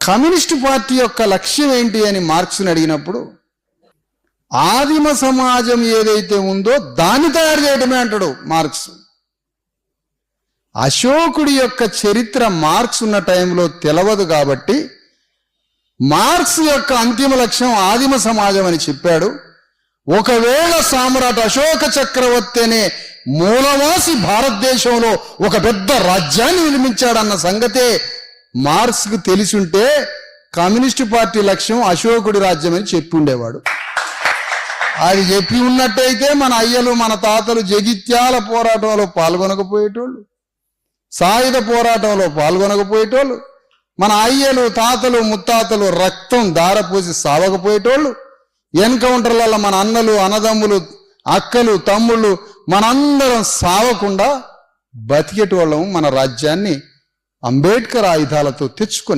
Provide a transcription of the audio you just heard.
Communist party యొక్క లక్ష్యం ఏంటి అని మార్క్స్ని అడిగినప్పుడు ఆదిమ సమాజం ఏదైతే ఉందో దాన్ని తయారు చేయడమే అంటాడు మార్క్స్. అశోకుడి యొక్క చరిత్ర మార్క్స్ ఉన్న టైంలో తెలవదు కాబట్టి మార్క్స్ యొక్క అంతిమ లక్ష్యం ఆదిమ సమాజం అని చెప్పాడు. ఒకవేళ సామ్రాట్ అశోక చక్రవర్తి అనే మూలవాసి భారతదేశంలో ఒక పెద్ద రాజ్యాన్ని నిర్మించాడన్న సంగతే మార్క్స్కు తెలిసుంటే కమ్యూనిస్టు పార్టీ లక్ష్యం అశోకుడి రాజ్యం అని చెప్పి ఉండేవాడు అది చెప్పి ఉన్నట్టయితే మన అయ్యలు మన తాతలు జగిత్యాల పోరాటంలో పాల్గొనకపోయేటోళ్ళు సాయుధ పోరాటంలో పాల్గొనకపోయేటోళ్ళు మన అయ్యలు తాతలు ముత్తాతలు రక్తం దారపోసి సావకపోయేటోళ్ళు ఎన్కౌంటర్లలో మన అన్నలు అన్నదమ్ములు అక్కలు తమ్ముళ్ళు మనందరం సావకుండా బతికేటోళ్ళము మన రాజ్యాన్ని అంబేద్కర్ ఆయుధాలతో తెచ్చుకుని